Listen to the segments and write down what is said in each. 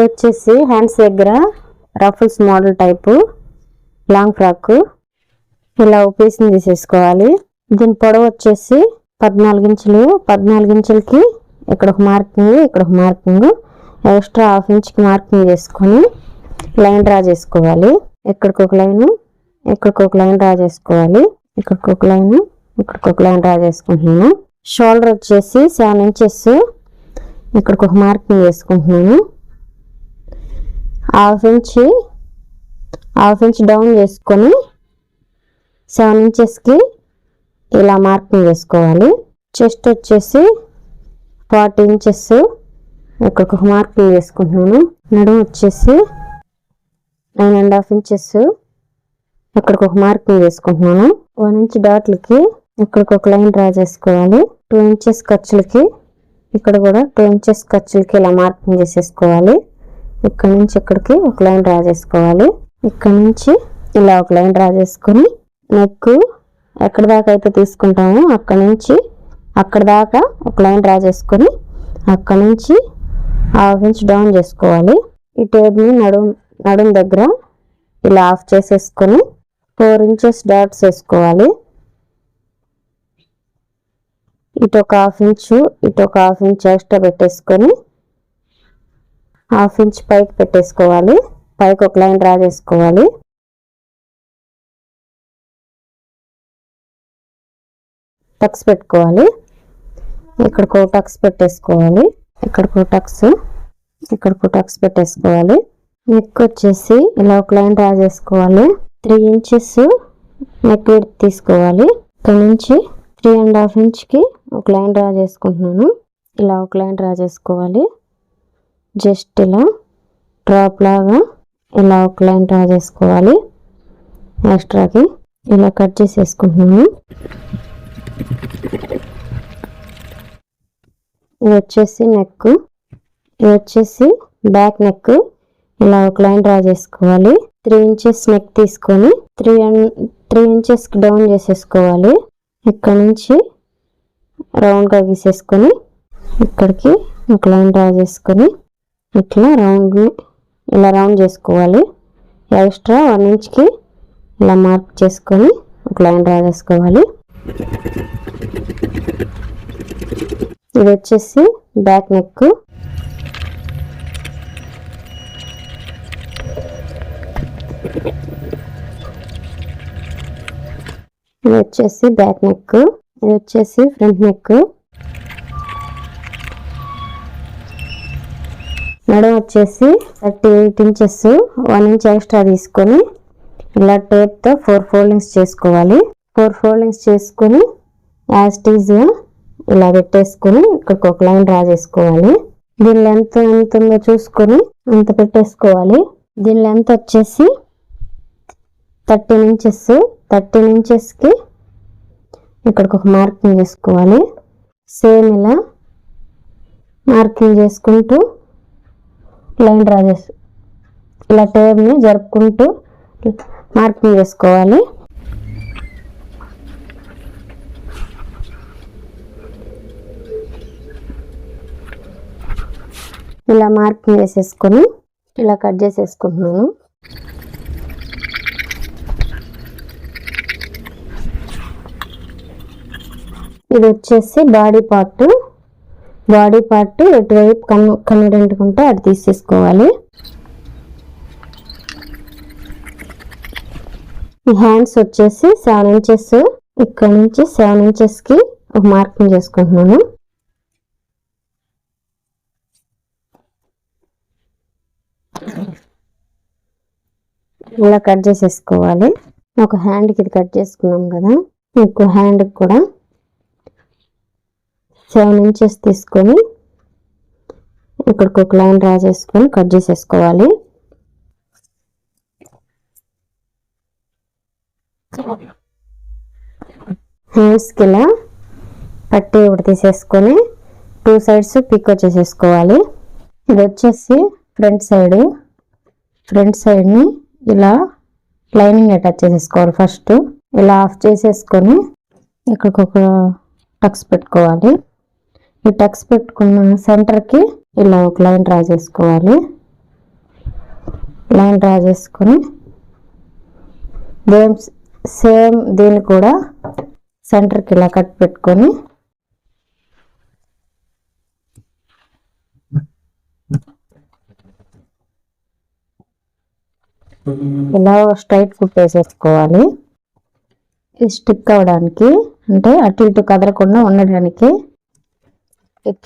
ఇది వచ్చేసి హ్యాండ్స్ దగ్గర ruffles model type long frock. ఇలా పీస్ని తీసేసుకోవాలి దీని పొడవు వచ్చేసి పద్నాలుగు ఇంచులు. పద్నాలుగు ఇంచులకి ఇక్కడ ఒక మార్కింగ్ ఇక్కడ ఒక మార్కింగ్. ఎక్స్ట్రా హాఫ్ ఇంచ్కి మార్కింగ్ చేసుకొని లైన్ డ్రా చేసుకోవాలి. ఇక్కడికి ఒక లైన్ ఇక్కడికి ఒక లైన్ డ్రా చేసుకోవాలి. ఇక్కడికి ఒక లైన్ ఇక్కడికి ఒక లైన్ డ్రా చేసుకుంటున్నాను. షోల్డర్ వచ్చేసి సెవెన్ ఇంచెస్. ఇక్కడికి ఒక మార్కింగ్ వేసుకుంటున్నాను half inch half inch down చేసుకొని సెవెన్ ఇంచెస్కి ఇలా మార్కింగ్ వేసుకోవాలి చెస్ట్ వచ్చేసి ఫార్టీ ఇంచెస్ ఇక్కడ ఒక మార్కింగ్ వేసుకుంటున్నాను నడుము వచ్చేసి నైన్ అండ్ హాఫ్ ఇంచెస్ ఇక్కడికి ఒక మార్కింగ్ వేసుకుంటున్నాను వన్ ఇంచ్ డాట్లకి ఇక్కడికి ఒక లైన్ డ్రా చేసుకోవాలి. టూ ఇంచెస్ ఖర్చులకి ఇక్కడ కూడా టూ ఇంచెస్ ఖర్చులకి ఇలా మార్కింగ్ చేసేసుకోవాలి. ఇక్కడ నుంచి ఇక్కడికి ఒక లైన్ డ్రా చేసుకోవాలి. ఇక్కడ నుంచి ఇలా ఒక లైన్ డ్రా చేసుకొని నెక్ ఎక్కడి దాకా అయితే తీసుకుంటామో అక్కడ నుంచి అక్కడ దాకా ఒక లైన్ డ్రా చేసుకొని అక్కడ నుంచి హాఫ్ ఇంచ్ డౌన్ చేసుకోవాలి. ఈ టేప్ని నడుం నడుం దగ్గర ఇలా ఆఫ్ చేసేసుకొని ఫోర్ ఇంచెస్ డాట్స్ వేసుకోవాలి ఇటు ఒక హాఫ్ ఇంచు ఇటు ఒక హాఫ్ ఇంచ్ ఎక్స్ట్రా పెట్టేసుకొని హాఫ్ ఇంచ్ పైకి పెట్టేసుకోవాలి. పైకి ఒక లైన్ డ్రా చేసుకోవాలి టక్స్ పెట్టుకోవాలి. ఇక్కడ ఒక టక్స్ పెట్టేసుకోవాలి. ఇక్కడ ఒక టక్స్ ఇక్కడికి ఒక టక్స్ పెట్టేసుకోవాలి. నెక్ వచ్చేసి ఇలా ఒక లైన్ డ్రా చేసుకోవాలి త్రీ ఇంచెస్ నెక్ తీసుకోవాలి. ఇక్కడ నుంచి త్రీ అండ్ హాఫ్ ఇంచ్కి ఒక లైన్ డ్రా చేసుకుంటున్నాను ఇలా ఒక లైన్ డ్రా చేసుకోవాలి జస్ట్ ఇలా డ్రాప్ లాగా ఇలా ఒక లైన్ డ్రా చేసుకోవాలి ఎక్స్ట్రాకి. ఇలా కట్ చేసేసుకుంటున్నాను. ఇది వచ్చేసి నెక్ ఇది వచ్చేసి బ్యాక్ నెక్ ఇలా ఒక లైన్ డ్రా చేసుకోవాలి. త్రీ ఇంచెస్ నెక్ తీసుకొని త్రీ త్రీ ఇంచెస్కి డౌన్ చేసేసుకోవాలి. ఇక్కడ నుంచి రౌండ్గా గీసేసుకొని ఇక్కడికి ఒక లైన్ డ్రా చేసుకొని ఇట్లా రౌండ్ ఇలా రౌండ్ చేసుకోవాలి? ఎక్స్ట్రా వన్ ఇంచ్కి ఇలా మార్క్ చేసుకొని ఒక లైన్ డ్రా చేసుకోవాలి. ఇది వచ్చేసి బ్యాక్ నెక్ ఇది వచ్చేసి బ్యాక్ నెక్ ఇది వచ్చేసి ఫ్రంట్ నెక్ నడుము వచ్చేసి thirty eight inches one inch extra తీసుకొని ఇలా టేప్తో ఫోర్ ఫోల్డింగ్స్ చేసుకోవాలి. ఫోర్ ఫోల్డింగ్స్ చేసుకొని యాస్టీజ్గా ఇలా పెట్టేసుకొని ఇక్కడికి ఒక లైన్ డ్రా చేసుకోవాలి. దీని లెంత్ ఎంత ఉందో చూసుకొని అంత పెట్టేసుకోవాలి. దీని లెంత్ వచ్చేసి థర్టీన్ ఇంచెస్ థర్టీన్ ఇంచెస్కి ఇక్కడికి ఒక మార్కింగ్ చేసుకోవాలి. సేమ్ ఇలా మార్కింగ్ చేసుకుంటూ లైన్ డ్రా చేసి ఇలా టేప్ని జరుపుకుంటూ మార్కింగ్ చేసుకోవాలి. ఇలా మార్కింగ్ వేసేసుకొని ఇలా కట్ చేసేసుకుంటున్నాను. ఇది వచ్చేసి బాడీ పార్ట్. బాడీ పార్ట్ ఎటువైపు కన్ కన్వీడెంట్ ఉంటే అటు తీసేసుకోవాలి. ఈ హ్యాండ్స్ వచ్చేసి సెవెన్ ఇంచెస్ ఇక్కడ నుంచి సెవెన్ ఇంచెస్కి ఒక మార్కింగ్ చేసుకుంటున్నాను. ఇలా కట్ చేసేసుకోవాలి. ఒక హ్యాండ్కి ఇది కట్ చేసుకున్నాం కదా ఇంకో హ్యాండ్కి కూడా సెవెన్ ఇంచెస్ తీసుకొని ఇక్కడికి ఒక లైన్ డ్రా చేసుకొని కట్ చేసేసుకోవాలి. హ్యాండ్స్కి ఇలా పట్టి ఒకటి తీసేసుకొని టూ సైడ్స్ పిక్ వచ్చేసేసుకోవాలి. ఇది వచ్చేసి ఫ్రంట్ సైడ్. ఫ్రంట్ సైడ్ని ఇలా లైనింగ్ అటాచ్ చేసేసుకోవాలి ఫస్ట్. ఇలా ఆఫ్ చేసేసుకొని ఇక్కడికి ఒక టక్స్ పెట్టుకోవాలి. ఈ టక్స్ పెట్టుకున్న సెంటర్కి ఇలా ఒక లైన్ డ్రా చేసుకోవాలి. లైన్ డ్రా చేసుకొని సేమ్ సేమ్ దీన్ని కూడా సెంటర్కి ఇలా కట్ పెట్టుకొని ఇలా స్ట్రైట్ కుట్టేసేసుకోవాలి ఇది స్టిక్ అవ్వడానికి అంటే అటు ఇటు కదలకుండా ఉండడానికి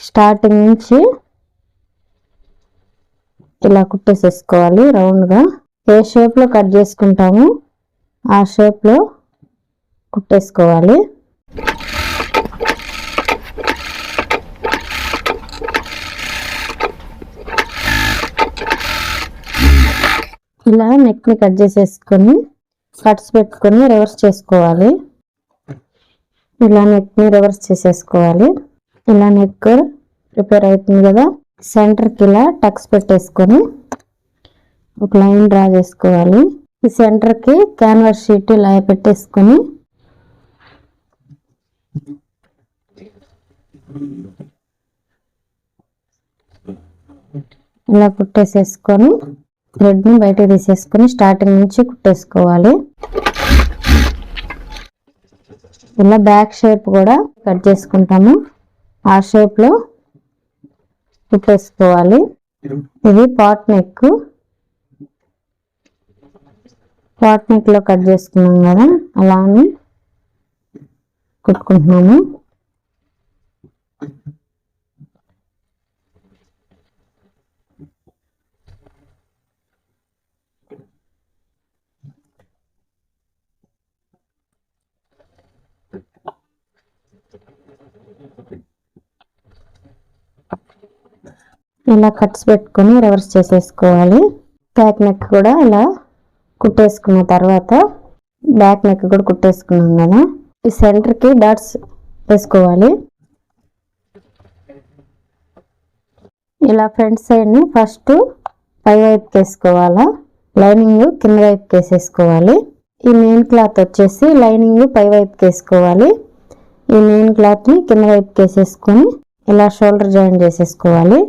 స్టార్టింగ్ నుంచి ఇలా కుట్టేసేసుకోవాలి రౌండ్గా. ఏ షేప్లో కట్ చేసుకుంటామో ఆ షేప్లో కుట్టేసుకోవాలి. ఇలా నెక్ని కట్ చేసేసుకొని కట్స్ పెట్టుకొని రివర్స్ చేసుకోవాలి. ఇలా నెక్ని రివర్స్ చేసేసుకోవాలి. ఇలా నెక్ ప్రిపేర్ అవుతుంది కదా. సెంటర్కి ఇలా టక్స్ పెట్టేసుకొని ఒక లైన్ డ్రా చేసుకోవాలి. ఈ సెంటర్కి క్యాన్వాస్ షీట్ ఇలా పెట్టేసుకొని ఇలా కుట్టేసేసుకొని థ్రెడ్ని బయట తీసేసుకొని స్టార్టింగ్ నుంచి కుట్టేసుకోవాలి. ఇలా బ్యాక్ షేప్ కూడా కట్ చేసుకుంటాము. ఆ షేప్లో కుట్టేసుకోవాలి ఇది పాట్ నెక్ పాట్ నెక్లో కట్ చేసుకున్నాం కదా అలానే కుట్టుకుంటున్నాము. ఇలా కట్స్ పెట్టుకొని రివర్స్ చేసేసుకోవాలి. బ్యాక్ నెక్ కూడా ఇలా కుట్టేసుకున్న తర్వాత బ్యాక్ నెక్ కూడా కుట్టేసుకున్నాం కదా. ఈ సెంటర్కి డాట్స్ వేసుకోవాలి. ఇలా ఫ్రంట్ సైడ్ని ఫస్ట్ పై వైపుకి వేసుకోవాలా? లైనింగ్ కింద వైపుకి వేసేసుకోవాలి. ఈ మెయిన్ క్లాత్ వచ్చేసి లైనింగ్ పై వైపుకి వేసుకోవాలి. ఈ మెయిన్ క్లాత్ని కింద వైపుకి వేసేసుకొని ఇలా షోల్డర్ జాయిన్ చేసేసుకోవాలి.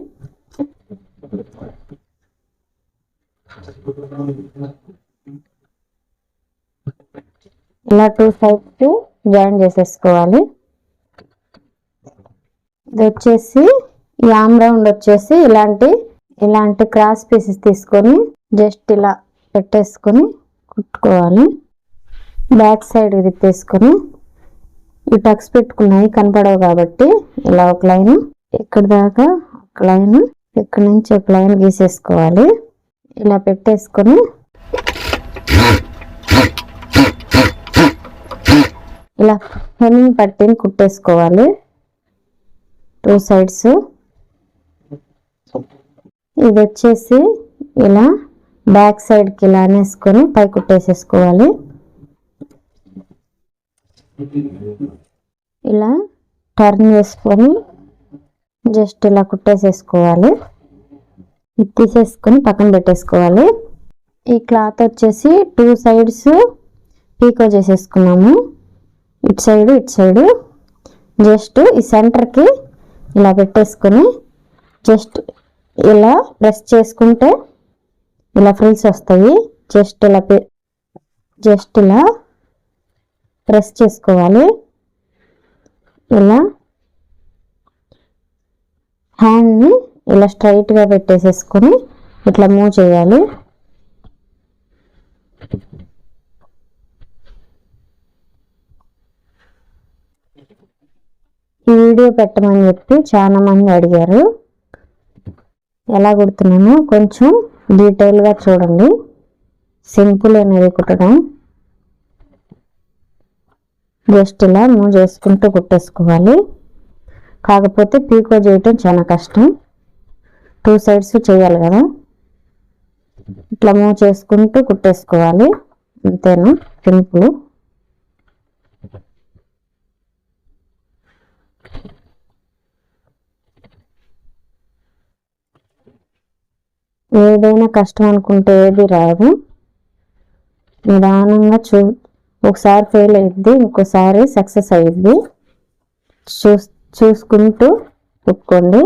ఇలా టూ సైడ్స్ జాయిన్ చేసేసుకోవాలి. ఇది వచ్చేసి ఈ ఆమ్ రౌండ్ వచ్చేసి ఇలాంటి ఇలాంటి క్రాస్ పీసెస్ తీసుకొని జస్ట్ ఇలా పెట్టేసుకొని కుట్టుకోవాలి. బ్యాక్ సైడ్ ఇది తీసుకొని ఈ టక్స్ పెట్టుకున్నాయి కనపడవు కాబట్టి ఇలా ఒక లైన్ ఇక్కడ దాకా ఒక లైన్ ఇక్కడ నుంచి ఒక లైన్ గీసేసుకోవాలి. ఇలా పెట్టేసుకొని ఇలా హెమ్మింగ్ పట్టిని కుట్టేసుకోవాలి. Two sides. ఇది వచ్చేసి ఇలా బ్యాక్ సైడ్కి ఇలా అనేసుకొని పై కుట్టేసేసుకోవాలి. ఇలా టర్న్ చేసుకొని జస్ట్ ఇలా కుట్టేసేసుకోవాలి. ఇది తీసేసుకొని పక్కన పెట్టేసుకోవాలి. ఈ క్లాత్ వచ్చేసి టూ సైడ్స్ పీకో చేసేసుకున్నాము. ఇటు సైడు ఇటు సైడు జస్ట్ ఈ సెంటర్కి ఇలా పెట్టేసుకొని జస్ట్ ఇలా ప్రెస్ చేసుకుంటే ఇలా ఫ్రిల్స్ వస్తాయి. జస్ట్ ఇలా జస్ట్ ఇలా ప్రెస్ చేసుకోవాలి. ఇలా హ్యాండ్ని ఇలా స్ట్రైట్గా పెట్టేసేసుకొని ఇట్లా మూవ్ చేయాలి. ఈ వీడియో పెట్టమని చెప్పి చాలా మంది అడిగారు. ఎలా కుడుతున్నాను కొంచెం డీటెయిల్గా చూడండి. సింపుల్ అనేది కుట్టడం. జస్ట్ ఇలా మూవ్ చేసుకుంటూ కుట్టేసుకోవాలి. కాకపోతే పీకో చేయటం చాలా కష్టం. టూ సైడ్స్ చేయాలి కదా. ఇట్లా మూవ్ చేసుకుంటూ కుట్టేసుకోవాలి. అంతేనా? సింపుల్. ఏదైనా కష్టం అనుకుంటే ఏది రాదు. నిదానంగా చూ ఒకసారి ఫెయిల్ అయ్యిద్ది ఇంకోసారి సక్సెస్ అయ్యిద్ది చూ చూసుకుంటూ కుట్టుకోండి.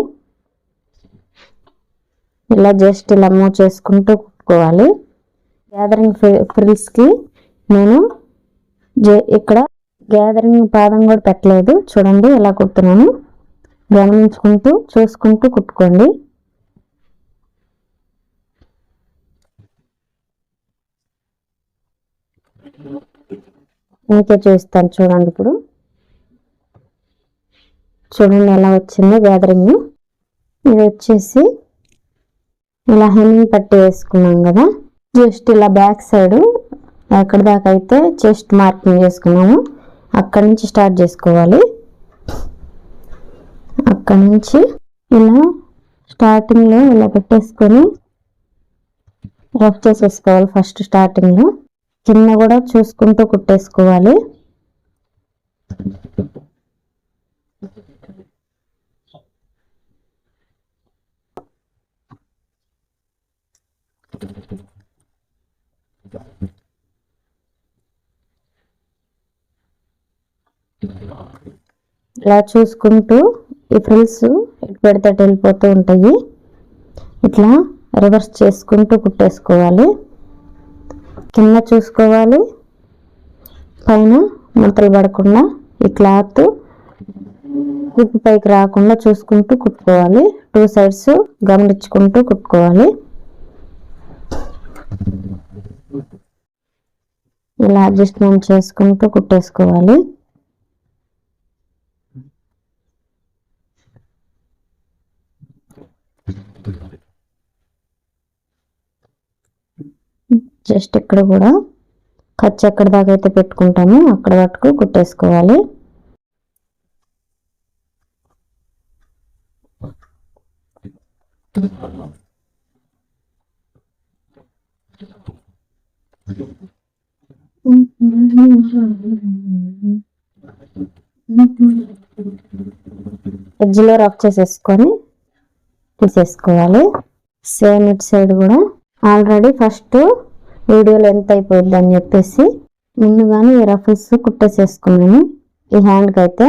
ఇలా జస్ట్ ఇలా మూవ్ చేసుకుంటూ కుట్టుకోవాలి. గ్యాదరింగ్ ఫ్రిల్స్కి నేను ఇక్కడ గ్యాదరింగ్ పాదం కూడా పెట్టలేదు. చూడండి ఎలా కుడుతున్నాను. గమనించుకుంటూ చూసుకుంటూ కుట్టుకోండి. ఇంకే చూస్తాను చూడండి ఇప్పుడు. చూడండి ఎలా వచ్చిందో గ్యాదరింగ్ ఇది వచ్చేసి ఇలా హెమ్మింగ్ పట్టి వేసుకున్నాం కదా. జస్ట్ ఇలా బ్యాక్ సైడ్ ఎక్కడి దాకా అయితే చెస్ట్ మార్కింగ్ చేసుకున్నాము. అక్కడి నుంచి స్టార్ట్ చేసుకోవాలి. అక్కడి నుంచి ఇలా స్టార్టింగ్లో ఇలా పెట్టేసుకొని రఫ్ చేసేసుకోవాలి ఫస్ట్ స్టార్టింగ్లో కింద కూడా చూసుకుంటూ కుట్టేసుకోవాలి. ఇలా చూసుకుంటూ ఈ ఫ్రిల్స్ ఎటు పెడితే అటు వెళ్ళిపోతూ ఉంటాయి. ఇట్లా రివర్స్ చేసుకుంటూ కుట్టేసుకోవాలి. కింద చూసుకోవాలి. పైన ముడతలు పడకుండా ఈ క్లాత్ కుప్పు పైకి రాకుండా చూసుకుంటూ కుట్టుకోవాలి. టూ సైడ్స్ గమనించుకుంటూ కుట్టుకోవాలి. ఇలా అడ్జస్ట్మెంట్ చేసుకుంటూ కుట్టేసుకోవాలి. జస్ట్ ఇక్కడ కూడా ఖర్చు ఎక్కడి దాకా అయితే పెట్టుకుంటామో అక్కడ వరకు కుట్టేసుకోవాలి. ఎడ్జ్లో రఫ్ చేసేసుకొని తీసేసుకోవాలి. సేమ్ ఇటు సైడ్ కూడా. ఆల్రెడీ ఫస్ట్ వీడియో ఎంత అయిపోద్ది అని చెప్పేసి ముందుగానే ఈ రఫల్స్ కుట్టేసేసుకున్నాను. ఈ హ్యాండ్కి అయితే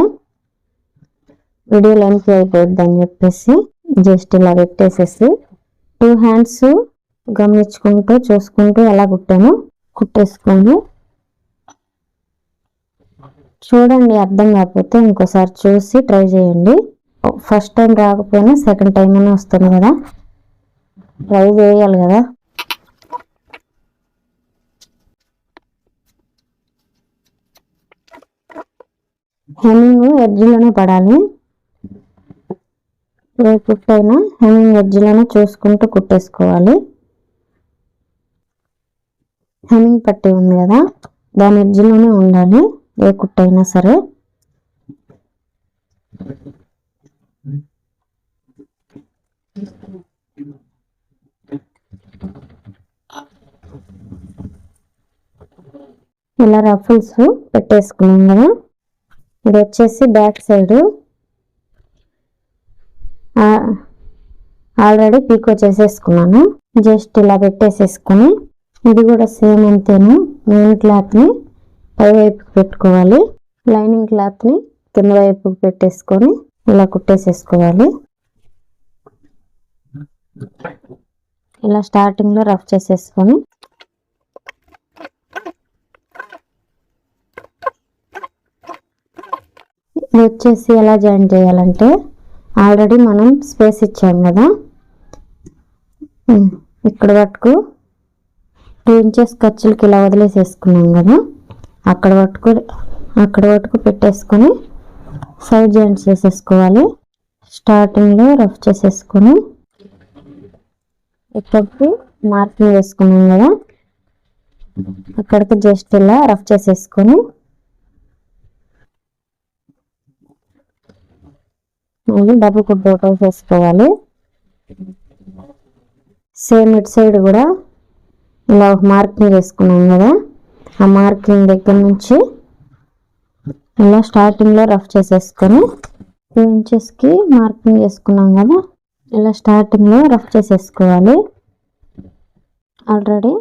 వీడియో లెంత్ అయిపోద్ది అని చెప్పేసి జస్ట్ ఇలా పెట్టేసేసి టూ హ్యాండ్స్ గమనించుకుంటూ చూసుకుంటూ ఎలా కుట్టాను కుట్టేసుకోండి చూడండి అర్థం కాకపోతే ఇంకోసారి చూసి ట్రై చేయండి. ఫస్ట్ టైం రాకపోయినా సెకండ్ టైం అయినా వస్తుంది కదా. ట్రై చేయాలి కదా. హెమ్మింగ్ ఎడ్జ్లోనే పడాలి. ఏ కుట్టైనా హెమ్మింగ్ ఎడ్జ్లోనే చూసుకుంటూ కుట్టేసుకోవాలి. హెమ్మింగ్ పట్టి ఉంది కదా దాని ఎడ్జ్లోనే ఉండాలి. ఏ కుట్టైనా సరే. ఇలా రఫుల్స్ పెట్టేసుకున్నాం కదా. ఇది వచ్చేసి బ్యాక్ సైడ్. ఆల్రెడీ పీకో చేసేసుకున్నాను. జస్ట్ ఇలా పెట్టేసేసుకొని. ఇది కూడా సేమ్ అంతేను మెయిన్ క్లాత్ని. పైవైపుకి పెట్టుకోవాలి. లైనింగ్ క్లాత్ని కింద వైపుకి పెట్టేసుకొని ఇలా కుట్టేసేసుకోవాలి. ఇలా స్టార్టింగ్లో రఫ్ చేసేసుకొని ఇది వచ్చేసి ఎలా జాయిన్ చేయాలంటే ఆల్రెడీ మనం స్పేస్ ఇచ్చాం కదా. ఇక్కడ వరకు టూ ఇంచెస్ ఖర్చులకి ఇలా వదిలేసేసుకున్నాం కదా. అక్కడ పట్టుకు అక్కడ పట్టుకు పెట్టేసుకొని సైడ్ జాయింట్స్ చేసేసుకోవాలి. స్టార్టింగ్లో రఫ్ చేసేసుకొని ఇక్కడికి మార్కింగ్ వేసుకున్నాం కదా. అక్కడికి జస్ట్ ఇలా రఫ్ చేసేసుకొని మళ్ళీ డబుల్ కుట్ అవుట్ వేసుకోవాలి. సేమ్ ఇటు సైడ్ కూడా ఇలా ఒక మార్కింగ్ వేసుకున్నాం కదా. ఆ మార్కింగ్ దగ్గర నుంచి ఇలా స్టార్టింగ్లో రఫ్ చేసేసుకొని టూ ఇంచెస్కి మార్కింగ్ చేసుకున్నాం కదా ఇలా స్టార్టింగ్లో రఫ్ చేసేసుకోవాలి. ఆల్రెడీ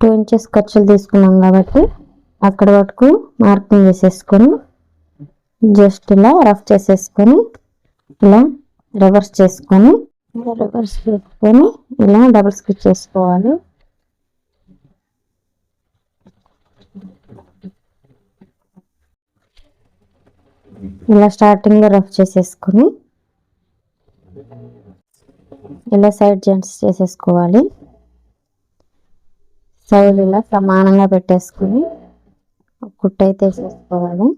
టూ ఇంచెస్ ఖర్చులు తీసుకున్నాం కాబట్టి అక్కడ వరకు మార్కింగ్ చేసేసుకొని జస్ట్ ఇలా రఫ్ చేసేసుకొని ఇలా రివర్స్ చేసుకొని ఇలా రివర్స్ చేసుకొని ఇలా డబుల్ స్టిచ్ చేసుకోవాలి. ఇలా స్టార్టింగ్లో రఫ్ చేసేసుకొని ఇలా సైడ్ జాయింట్స్ చేసేసుకోవాలి. సైడ్ ఇలా సమానంగా పెట్టేసుకొని కుట్టయితే వేసేసుకోవాలి.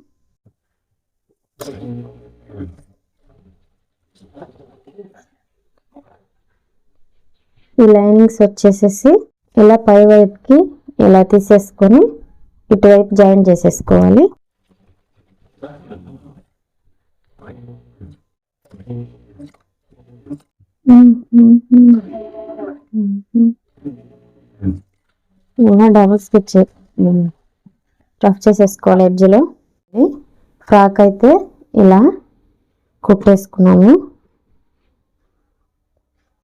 ఈ లైనింగ్స్ వచ్చేసేసి ఇలా పై వైపుకి ఇలా తీసేసుకొని ఇటువైపు జాయిన్ చేసేసుకోవాలి. ఇలా డబుల్ స్టిచ్ రఫ్ చేసేసుకోవాలి ఎడ్జ్లో ఫ్రాక్ అయితే ఇలా కుట్టేసుకున్నాము.